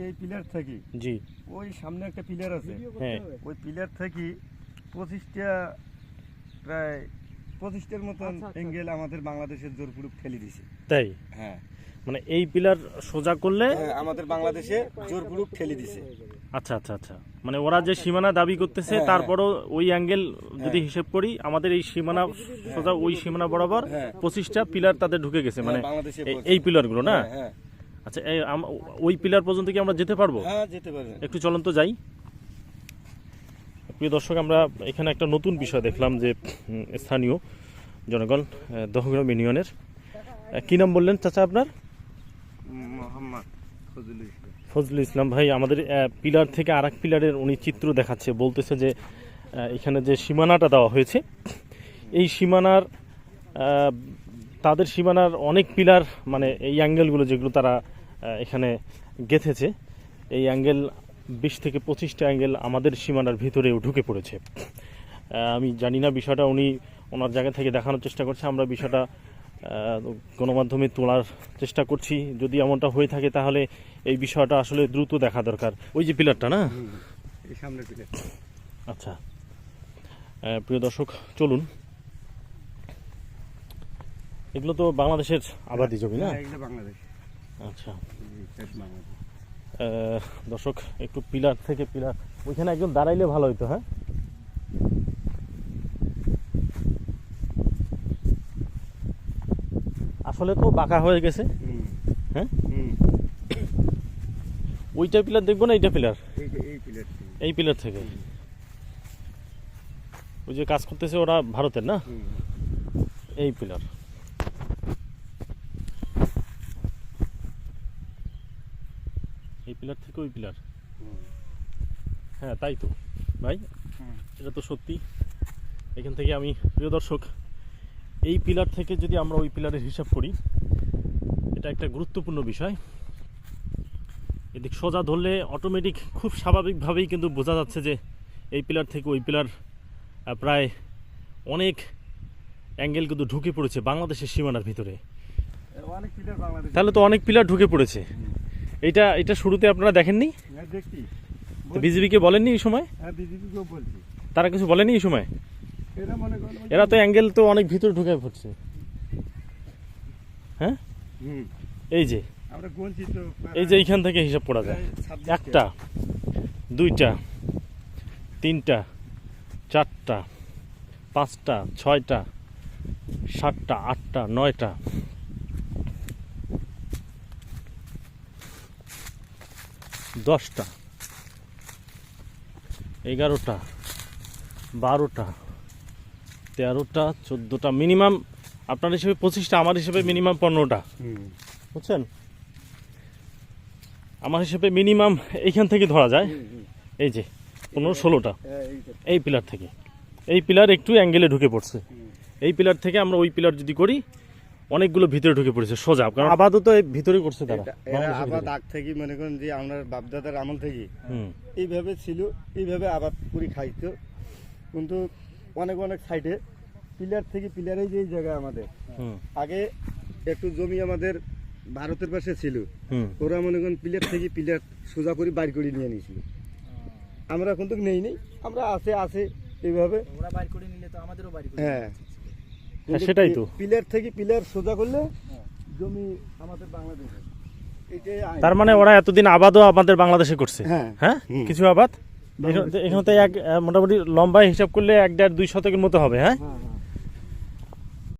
এই পিলার থাকি জি। ওই সামনে একটা পিলার আছে। হ্যাঁ। ওই পিলার থাকি পঁচিশটা প্রায় পঁচিশটার মতন এঙ্গেল আমাদের বাংলাদেশের জোরপুরুপ ঠেলে দিছে। তাই? হ্যাঁ। মানে এই পিলার সোজা করলে আমাদের বাংলাদেশে জোরপুরুপ ঠেলে দিছে। আচ্ছা আচ্ছা আচ্ছা। মানে ওরা যে সীমানা দাবি করতেছে হ্যাঁ, তারপরও ওই অ্যাঙ্গেল যদি হিসেব করি আমাদের এই সীমানা সোজা ওই সীমানা বরাবর হ্যাঁ। পঁচিশটা পিলার তাদের ঢুকে গেছে। মানে এই- পিলারগুলো না? হ্যাঁ, হ্যাঁ। আচ্ছা এই ওই পিলার পর্যন্ত কি আমরা যেতে পারব? হ্যাঁ যেতে পারবেন। একটু চলন তো যাই। প্রিয় দর্শক আমরা এখানে একটা নতুন বিষয় দেখলাম যে স্থানীয় জনগণ দহগ্রাম ইউনিয়নের। কি নাম বললেন চাচা আপনার? মোহাম্মদ ফজলুল ইসলাম। ফজলুল ইসলাম ভাই আমাদের পিলার থেকে আরেক পিলারের উনি চিত্র দেখাচ্ছে বলতেছে যে এখানে যে সীমানাটা দেওয়া হয়েছে এই সীমানার তাদের সীমানার অনেক পিলার মানে এই অ্যাঙ্গেলগুলো যেগুলো তারা এখানে গেঁথেছে। এই অ্যাঙ্গেল বিশ থেকে পঁচিশটা অ্যাঙ্গেল আমাদের সীমানার ভিতরেও ঢুকে পড়েছে। আমি জানি না বিষয়টা উনি ওনার জায়গা থেকে দেখানোর চেষ্টা করছে আমরা বিষয়টা গণমাধ্যমে তোলার চেষ্টা করছি। যদি এমনটা হয়ে থাকে তাহলে এই বিষয়টা আসলে দ্রুত দেখা দরকার। ওই যে পিলারটা না? সামনে পিলার। আচ্ছা। প্রিয় দর্শক চলুন। এগুলো তো বাংলাদেশের আবাদি জমি না? হ্যাঁ, বাংলাদেশ। আচ্ছা। দর্শক একটু পিলার থেকে পিলার। ওইখানে একজন দাঁড়াইলে ভালো হইতো হ্যাঁ? আসলে তো বাঁকা হয়ে গেছে। হ্যাঁ? ওইটা পিলার দেখব না এইটা পিলার? এই পিলার থেকে। ওই যে কাজ করতেছে ওরা ভারতের না? এই পিলার। পিলার থেকে ওই পিলার হ্যাঁ তাই তো। ভাই এটা তো সত্যি। এখান থেকে আমি প্রিয় দর্শক এই পিলার থেকে যদি আমরা ওই পিলারের হিসাব করি এটা একটা গুরুত্বপূর্ণ বিষয়। এদিক সোজা ধরলে অটোমেটিক খুব স্বাভাবিকভাবেই কিন্তু বোঝা যাচ্ছে যে এই পিলার থেকে ওই পিলার প্রায় অনেক অ্যাঙ্গেল কিন্তু ঢুকে পড়েছে বাংলাদেশের সীমানার ভিতরে। অনেক তাহলে তো অনেক পিলার ঢুকে পড়েছে। এটা এটা শুরুতে আপনারা দেখেননি? হ্যাঁ দেখছি। তো বিজিবিকে বলেননি এই সময়? হ্যাঁ তারা কিছু বলেনি এই সময়? এরা তো অ্যাঙ্গেল তো অনেক ভিতরে ঢুকে পড়ছে। হ্যাঁ? এই যে। এই যে এইখান থেকে হিসাব করা যায়। একটা দুইটা তিনটা চারটা পাঁচটা ছয়টা সাতটা আটটা নয়টা। দশটা এগারোটা বারোটা তেরোটা চোদ্দোটা মিনিমাম আপনার হিসেবে পঁচিশটা আমার হিসেবে মিনিমাম পনেরোটা। বুঝছেন? আমার হিসেবে মিনিমাম এইখান থেকে ধরা যায়। এই যে পনেরো ষোলোটা। এই। পিলার থেকে। এই পিলার একটু অ্যাঙ্গেলে ঢুকে পড়ছে। এই পিলার থেকে আমরা ওই পিলার যদি করি অনেকগুলো ভিতরে ঢুকে পড়েছে সোজা। কারণ আপাতত এই ভিতরে করছে তারা এরা আবাদ আগ থেকে মনে করেন যে আমরা বাপদাদার আমল থেকে এইভাবে ছিল এইভাবে আবাদ করে খাইতো। কিন্তু অনেক অনেক সাইডে পিলার থেকে পিলারেই যে জায়গা আমাদের। আগে একটু জমি আমাদের ভারতের পাশে ছিল। ওরা মনে করেন পিলার থেকে পিলার সোজা করে বাইর করে নিয়ে নিয়েছিল। আমরা কিন্তু নেই নেই আমরা আছে আছে এইভাবে। ওরা বাইর করে নিলে তো আমাদেরও বাইর হ্যাঁ, সেটাই তো। পিলার থেকে পিলার সোজা করলে জমি আমাদের বাংলাদেশে। তার মানে ওরা এতদিন আবাদও আমাদের বাংলাদেশে করছে? হ্যাঁ। হ্যাঁ? কিছু আবাদ? এখানে তো এক মোটামুটি লম্বায় হিসাব করলে এক দেড় দুই শতকের মতো হবে হ্যাঁ? হ্যাঁ, হ্যাঁ।